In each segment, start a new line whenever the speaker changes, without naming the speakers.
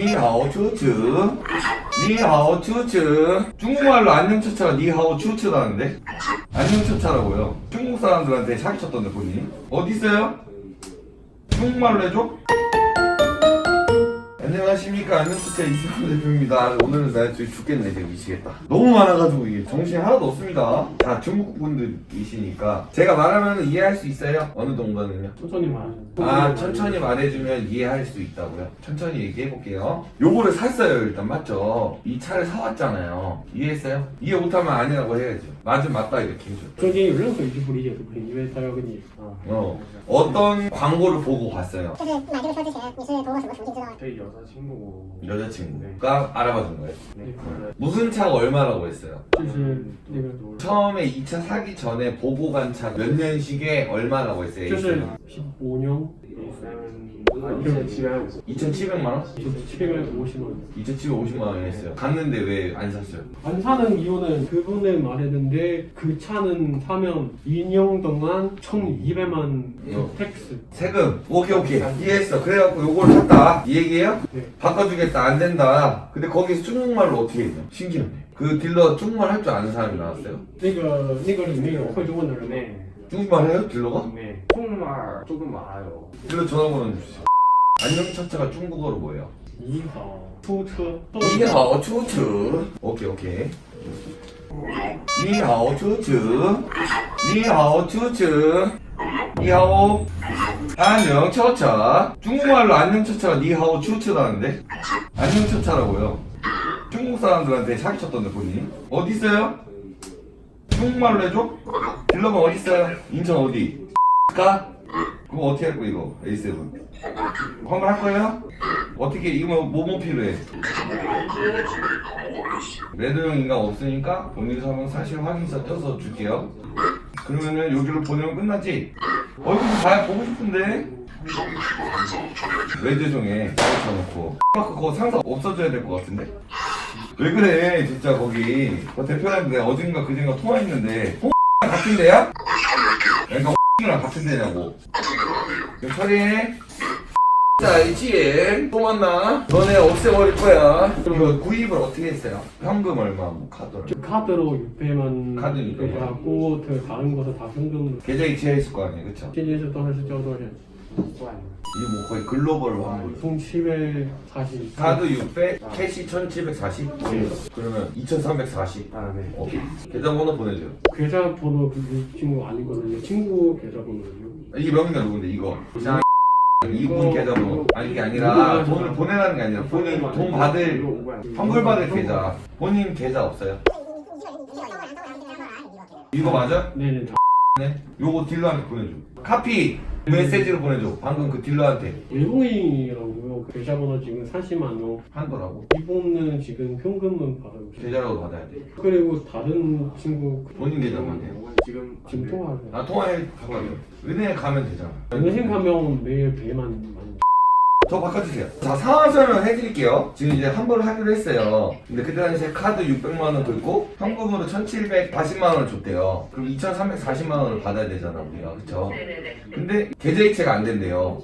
니하오 추츠 니하오 추츠 중국말로 안녕처차가 니하오 추츠라는데 안녕처차라고요 중국 사람들한테 사기쳤던데 본인이 어디 있어요? 중국말로 해줘? 안녕하십니까 안녕처차 이승훈 대표입니다 오늘은 나 지금 죽겠네 지금 미치겠다 너무 많아가지고 이게 정신이 하나도 없습니다 다 중국 분들이시니까 제가 말하면 이해할 수 있어요? 어느 정도는요?
천천히 말하죠.
아 천천히 말해주면 이해할 수 있다고요? 천천히 얘기해볼게요 요거를 샀어요 일단 맞죠? 이 차를 사왔잖아요 이해했어요? 이해 못하면 아니라고 해야죠 맞으면 맞다 이렇게 해줘
中间有任何一句不理解都可以，因为他要跟你啊，
어 어떤 광고를 보고 봤어요
就是买这个车之前，你是通过什么途径知道的？
제 여자친구
여자친구가 네. 알아봐 준 거예요? 네.
네.
무슨 차가 얼마라고 했어요?
사실 음. 네,
처음에 이 차 사기 전에 보고 간 차 몇 년식에 얼마라고 했어요?
75년? 年，就是七百五，
2,700만 원?
就是七百五十원。
2,750만 원 했어요 갔는데 왜 안 샀어요?
안 사는 이유는 그분은 말했는데 그 차는 사면 2년 동안 1,200만
어.
텍스.
세금 오케이 오케이 이해했어 그래갖고 요걸 샀다 이 얘기예요?
네.
바꿔주겠다 안 된다 근데 거기서 중국말로 어떻게 했냐 신기하네 그 딜러 중국말 할 줄 아는 사람이 나왔어요
那个那个里面有会中文的人呢，
중국말 해요 딜러가?
对，中文조금 알아요.
딜러 전화번호 주세요 안녕차차가 중국어로 뭐예요?
你好，出车。
니하오 추츠 오케이 오케이 니하오 추츠 니하오 추츠 니하오 안녕처차 중국말로 안녕처차가 니하오 추츠라는데 안녕처차라고요 중국 사람들한테 사기쳤던데 본인이 어디 있어요? 중국말로 해줘? 딜러가 어디 있어요? 인천 어디? 가? 그럼 어떻게 할 거야 이거? A7 환불할 거예요? 어떻게 이거 뭐, 뭐 필요해? 레드용 인가 없으니까 본인 사면 사실 확인서 떼서 줄게요. 그러면은 여기로 보내면 끝나지? 얼굴 좀 봐야 보고 싶은데? 레드종에 넣어놓고. 마크 그거 상사 없어져야 될 것 같은데 왜 그래 진짜 거기 뭐 나 대표랑 내가 어젠가 그젠가 통화했는데 호 같은 데야? 아, 처리할게요. ᄉ 같은 데냐고 같은 데는 아니에요. 그럼 처리해 자 이지엠 또 만나 너네 없애버릴 거야 그리고 구입을 어떻게 했어요? 현금 얼마 뭐
카드를 카드로 600만
카드니까.
하고 그 다른 거다 현금으로
계좌 이체했을 거 아니에요 그쵸?
실리에서 떨어질 정도로
이게 뭐 거의 글로벌 환불.
총 1140.
카드 600, 캐시 1740. 그러면 2340.
아, 네.
어, 계좌번호 보내줘요.
계좌번호 그 친구 아니거든요. 친구 계좌번호예요.
이게 명의가 누군데 이거. 이분 계좌번호. 아니 이게 아니라 돈을 보내라는 게 아니라 본인 돈 받을 환불 받을 계좌. 본인 계좌 없어요? 이거 맞아?
네네
네. 요거 딜러한테 보내줘. 카피 메시지로 보내줘. 방금 그 딜러한테.
외국인이라고요. 그 계좌번호 지금 40만 원.
한 거라고.
이분은 지금 현금은 받아요.
계좌라도 받아야 돼.
그리고 다른 친구
본인 계좌만 돼.
지금 지금 통화를.
나 통화해 가봐요. 은행에 가면 되잖아.
은행 가면 매일 100만 많이.
저 바꿔주세요. 자, 상황 설명 해드릴게요. 지금 이제 환불을 하기로 했어요. 근데 그때 당시에 카드 600만원 긁고 현금으로 1740만원을 줬대요. 그럼 2340만원을 받아야 되잖아, 우리가. 그쵸?
네네네.
근데 계좌 이체가 안 된대요.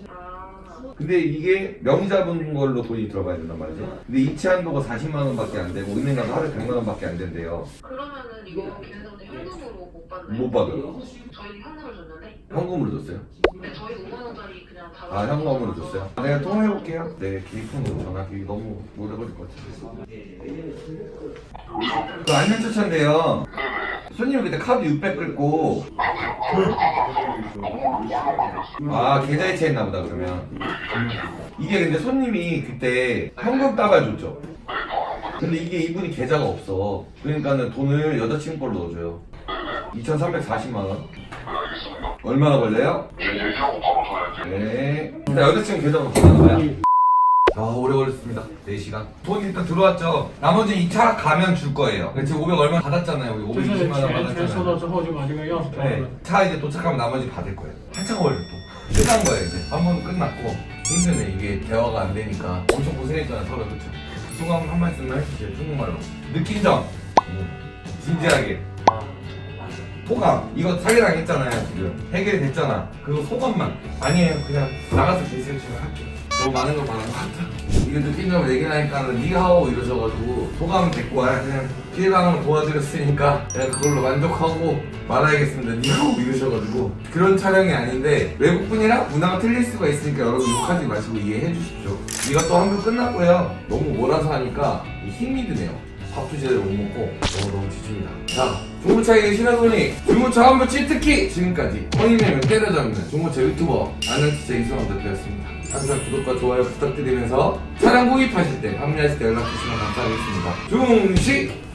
아,
근데 이게 명의 잡은 걸로 돈이 들어가야 된단 말이죠. 근데 이체 한도가 40만 원밖에 안 되고 은행 가서 하루에 100만 원밖에 안 된대요.
그러면은 이거 걔네들한테 현금으로 못 받나요?
못 받아요.
저희 현금을 줬는데,
현금으로 줬어요.
근데 저희 5만 원짜리 그냥 다.
아, 현금으로 줬어요? 아, 내가 통화해볼게요. 네, 개인폰으로 전화기 너무 오래 걸릴 것 같아요. 그 안녕처차인데요. 손님이 그때 카드 600 긁고. 아, 계좌 이체했나 보다, 그러면. 이게 근데 손님이 그때 현금 따가줬죠. 근데 이게 이분이 계좌가 없어. 그러니까는 돈을 여자친구 걸로 넣어줘요. 2,340만원. 얼마나 걸려요? 네. 일단 여자친구 계좌로 보내놔봐요. 아, 오래 걸렸습니다. 4시간. 돈 일단 들어왔죠? 나머지 2차 가면 줄 거예요. 지금 500 얼마 받았잖아요. 우리
就是
520만 원
钱钱收
받았잖아요.
到之后就把这个钥匙交
네.
了。
차 이제 도착하면 나머지 받을 거예요. 한참 걸려 또. 끝난 거예요 이제. 한 번 끝났고. 힘드네 이게 대화가 안 되니까. 엄청 고생했잖아 서로 그쵸? 소감 한 말씀만 해주세요 중국말로. 느낀 점. 진지하게. 소감. 이거 사기당했잖아요 지금. 해결이 됐잖아. 그거 소감만. 아니에요 그냥 나가서 계세요 지금 할게. 너 무 많은 걸 바란 것 같다. 이게 느낀 점을 얘기하니까는 니하오 이러셔가지고 소감 됐고 아, 그냥 피해방을 도와드렸으니까 그냥 그걸로 만족하고 말아야겠습니다. 니하오 이러셔가지고 그런 촬영이 아닌데 외국분이라 문화가 틀릴 수가 있으니까 여러분 욕하지 마시고 이해해 주십시오. 이거 또한번 끝났고요. 너무 몰아서 하니까 힘이 드네요. 밥도 제대로 못 먹고 너무 너무 지칩니다. 자, 중고차에게 신화분이 중고차 한번 치트키 지금까지 허니매면 때려잡는 중고차 유튜버 안녕티차 이승환 대표였습니다. 항상 구독과 좋아요 부탁드리면서 차량 구입하실 때 판매하실 때 연락 주시면 감사하겠습니다. 중시